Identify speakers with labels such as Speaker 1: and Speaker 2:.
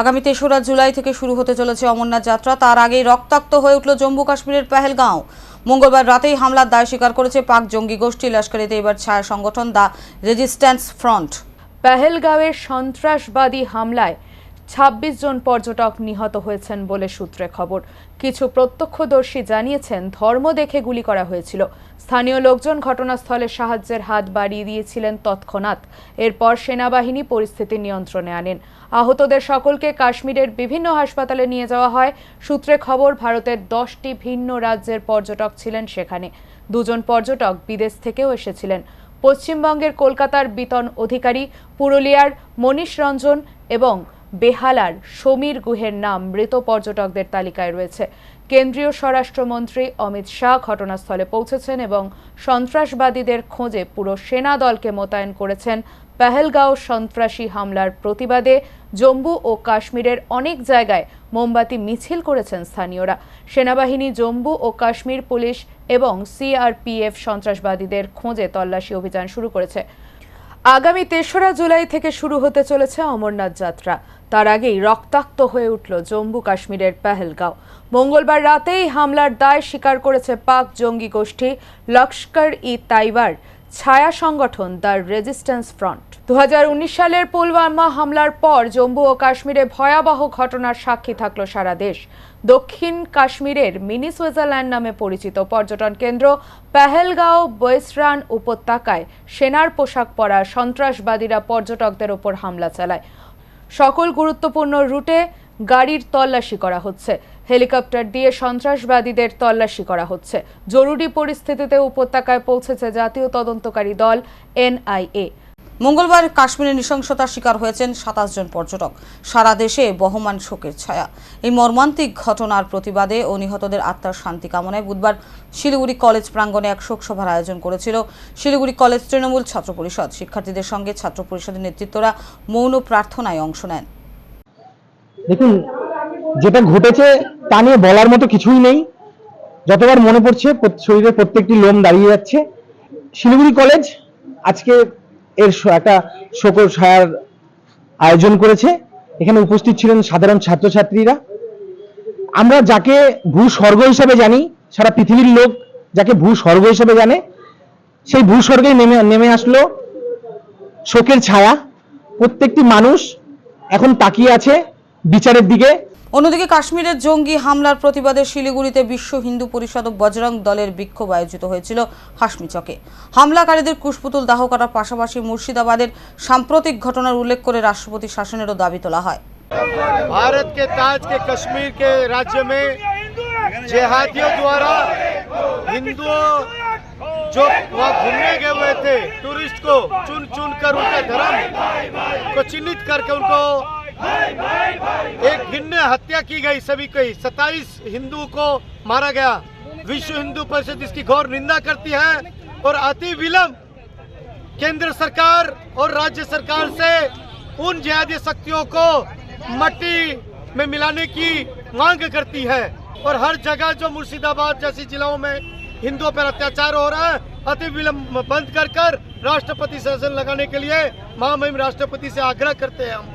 Speaker 1: আগামী তেসরা জুলাই থেকে শুরু হতে চলেছে অমরনাথ যাত্রা। তার আগেই রক্তাক্ত হয়ে উঠল জম্মু কাশ্মীরের পেহেলগাঁও। মঙ্গলবার রাতেই হামলার দায় স্বীকার করেছে পাক জঙ্গি গোষ্ঠী। লস্করিতে এবার ছায়া সংগঠন দ্য রেজিস্ট্যান্স ফ্রন্ট।
Speaker 2: পেহেলগাঁওয়ের সন্ত্রাসবাদী হামলায় ২৬ জন পর্যটক নিহত হয়েছেন বলে সূত্রে খবর। কিছু প্রত্যক্ষদর্শী জানিয়েছেন, ধর্ম দেখে গুলি করা হয়েছিল। স্থানীয় লোকজন ঘটনাস্থলে সাহায্যের হাত বাড়িয়ে দিয়েছিলেন তৎক্ষণাৎ। এরপর সেনাবাহিনী পরিস্থিতি নিয়ন্ত্রণে আনেন। আহতদের সকলকে কাশ্মীরের বিভিন্ন হাসপাতালে নিয়ে যাওয়া হয়। সূত্রে খবর, ভারতের দশটি ভিন্ন রাজ্যের পর্যটক ছিলেন সেখানে। দুজন পর্যটক বিদেশ থেকেও এসেছিলেন। পশ্চিমবঙ্গের কলকাতার বিতন অধিকারী, পুরুলিয়ার মনীষ রঞ্জন এবং বেহালার সমীর গুহের নাম মৃত পর্যটকদের তালিকায় রয়েছে। কেন্দ্রীয় স্বরাষ্ট্রমন্ত্রী অমিত শাহ ঘটনাস্থলে পৌঁছেছেন এবং সন্ত্রাসবাদীদের খোঁজে পুরো সেনা দলকে মোতায়েন করেছেন। পেহেলগাঁও সন্ত্রাসী হামলার প্রতিবাদে জম্মু ও কাশ্মীরের অনেক জায়গায় মোমবাতি মিছিল করেছেন স্থানীয়রা। সেনাবাহিনী জম্মু ও কাশ্মীর পুলিশ এবং সিআরপিএফ সন্ত্রাসবাদীদের খোঁজে তল্লাশি অভিযান শুরু করেছে। আগামী তেসরা জুলাই থেকে শুরু হতে চলেছে অমরনাথ যাত্রা। তার আগেই রক্তাক্ত হয়ে উঠল জম্মু কাশ্মীরের পেহেলগাঁও। মঙ্গলবার রাতেই হামলার দায় স্বীকার করেছে পাক জঙ্গি গোষ্ঠী লস্কর ই তাইবার ছায়া সংগঠন দ্য রেজিস্ট্যান্স ফ্রন্ট। দুহাজার উনিশ সালের পুলওয়ামা হামলার পর জম্মু ও কাশ্মীরে ভয়াবহ ঘটনার সাক্ষী থাকল সারা দেশ। দক্ষিণ কাশ্মীরের মিনি সুইজারল্যান্ড নামে পরিচিত পর্যটন কেন্দ্র পেহেলগাঁও বৈসরান উপত্যকায় সেনার পোশাক পরা সন্ত্রাসবাদীরা পর্যটকদের ওপর হামলা চালায়। সকল গুরুত্বপূর্ণ রুটে গাড়ির তল্লাশি করা হচ্ছে। হেলিকপ্টার দিয়ে সন্ত্রাসবাদীদের তল্লাশি করা হচ্ছে। জরুরি পরিস্থিতিতে উপত্যকায় পৌঁছেছে জাতীয় তদন্তকারী দল, এনআইএ।
Speaker 1: মঙ্গলবার কাশ্মীরে নৃশংসতার শিকার হয়েছেন সাতাশ জন পর্যটক। সারা দেশে বহমান শোকের ছায়া। এই মর্মান্তিক ঘটনার প্রতিবাদে ও নিহতদের আত্মার শান্তি কামনায় বুধবার শিলিগুড়ি কলেজ প্রাঙ্গণে এক শোকসভার আয়োজন করেছিল শিলিগুড়ি কলেজ তৃণমূল ছাত্র পরিষদ। শিক্ষার্থীদের সঙ্গে ছাত্র পরিষদের নেতৃত্বরা মৌন প্রার্থনায় অংশ নেন।
Speaker 3: দেখুন, যেটা ঘটেছে তা নিয়ে বলার মতো কিছুই নেই। যতবার মনে পড়ছে শরীরের প্রত্যেকটি লোম দাঁড়িয়ে যাচ্ছে। শিলিগুড়ি কলেজ আজকে এর একটা শোকর ছায়ার আয়োজন করেছে। এখানে উপস্থিত ছিলেন সাধারণ ছাত্রছাত্রীরা। আমরা যাকে ভূস্বর্গ হিসাবে জানি, সারা পৃথিবীর লোক যাকে ভূস্বর্গ হিসাবে জানে, সেই ভূস্বর্গেই নেমে নেমে আসলো শোকের ছায়া। প্রত্যেকটি মানুষ এখন তাকিয়ে আছে বিচারের দিকে
Speaker 1: অন্যদিকে কাশ্মীরের জঙ্গি হামলার প্রতিবাদে শিলিগুড়িতে বিশ্ব হিন্দু পরিষদ ও বজরং দলের বিক্ষোভ আয়োজিত হয়েছিল হাসমি চকে হামলাকারীদের কুশপুতুল দাহ করার পাশাপাশি মুর্শিদাবাদের সাম্প্রতিক ঘটনার উল্লেখ করে রাষ্ট্রপতি শাসনেরও দাবি তোলা হয়
Speaker 4: भारत के ताज के कश्मीर के राज्य में जेहादियों द्वारा हिंदुओं जो वहाँ घूमने गए हुए थे टूरिस्ट को चुन चुन कर उनके धर्म को चिन्हित करके उनको एक घिन्न हत्या की गई सभी की। सत्ताईस हिंदू को मारा गया। विश्व हिंदू परिषद इसकी घोर निंदा करती है और अति विलंब केंद्र सरकार और राज्य सरकार से उन जिहादी शक्तियों को मट्टी में मिलाने की मांग करती है। और हर जगह जो मुर्शिदाबाद जैसी जिलों में हिंदुओं पर अत्याचार हो रहा है, अति विलंब बंद कर कर राष्ट्रपति शासन लगाने के लिए महामहिम राष्ट्रपति से आग्रह करते हैं हम।